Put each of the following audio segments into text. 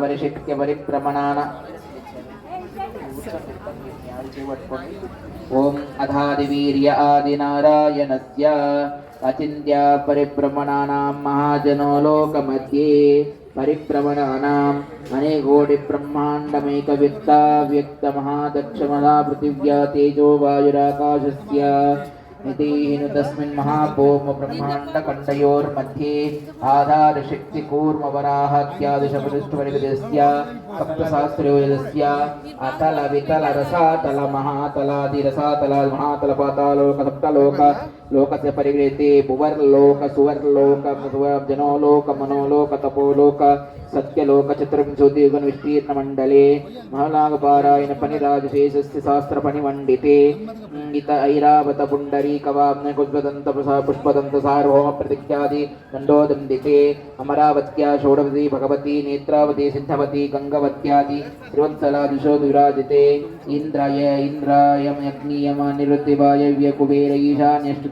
ಪರಿಷತ್ಗೆ ಬರಿ ಪ್ರಮಾಣ ಓಂ ಅಧಾದಿವೀರ್ಯ ಆದಿನಾರಾಯಣಸ್ಯ ಅಚಿಂತ್ಯ ಪರಿಭ್ರಮಣಾನಾಂ ಮಹಾಜನೋ ಲೋಕ ಮಧ್ಯೆ परिभ्रमणानाम् अनेकोटिब्रह्माण्डमैकवित्ता व्यक्तमहादक्षमला पृथिव्या तेजो वायुराकाशस्य नितेन तस्मिन् महाभौम ब्रह्माण्डकण्डयोर्मध्ये आधारशक्तिकूर्मवराहात्यादिशपृष्ठवरिगजस्य सप्तशास्त्रयोजस्य अतलवितलरसातलमहातलादिरसातलामहातलपातालोकसप्तलोक लोक से परिगृहते भुवर्लोक सुवर्लोक जनोलोक मनोलोक तपोलोक सत्यलोक चतुर्विंशोदिगुणविस्तीर्णमण्डले महलागपारायण फणिराजशेषस्य शास्त्रफणिमण्डिते इत ऐरावत पुण्डरीकवाम्न कुद्वदन्त पुष्पदन्त सार्वभौम प्रतिख्यादि दंडोदंडिते अमरावत्या षोडवती भगवती नेत्रावती सिद्धवती गङ्गवत्यादि त्रिवत्सलादिशो विराजिते इन्द्राय इन्द्राय यज्ञीयमानिरुद्धिवायव्य व्यकुबेर ईशान्यष्टु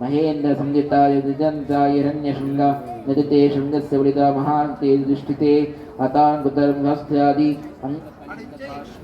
महेन्द्र संहिता युजन्ता हिरण्यशृङ्गा नदते शृङ्गस्य वलिता महान्ते दृष्टिते हताङ्कुतर्भस्यादि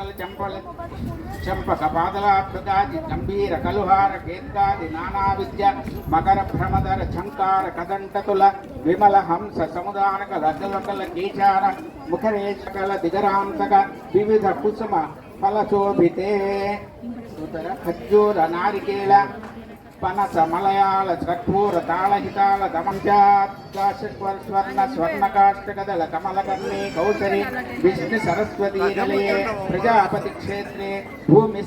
యమున సరస్వతి చెంపక కృష్ణవేణి గంభీర కలుహార కేంద్రాది నానా విద్య మకర భ్రమధర ఝంకార కదంటతుల విమల హంస సముదానక లగ్గలకల కీచార ముఖరేశకల దిగరాంతక వివిధ కుసుమ ఫలశోభితే. ఖర్జూర నారికేళ పనస మలయాళ చక్రూర తాళహితాళ దమంచాత్కాశస్వర్ణ స్వర్ణకాష్టకదల కమలకర్ణే కౌసరి విష్ణు సరస్వతీ నిలయే ప్రజాపతి క్షేత్రే భూమి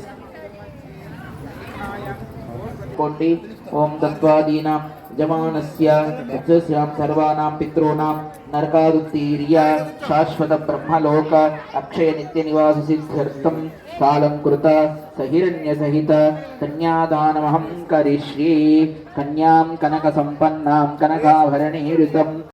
కోటి ఓం తత్వాదీనాం యజమానస్య యజ్ఞస్యాం సర్వానాం పితॄణాం నరకాదుత్తీర్య శాశ్వత బ్రహ్మలోక అక్షయ నిత్య నివాస సిద్ధ్యర్థం కాలంకృత సహిరణ్య సహిత కన్యాదానమహం కరిష్యే కన్యాం కనక సంపన్నాం కనకాభరణీరుతం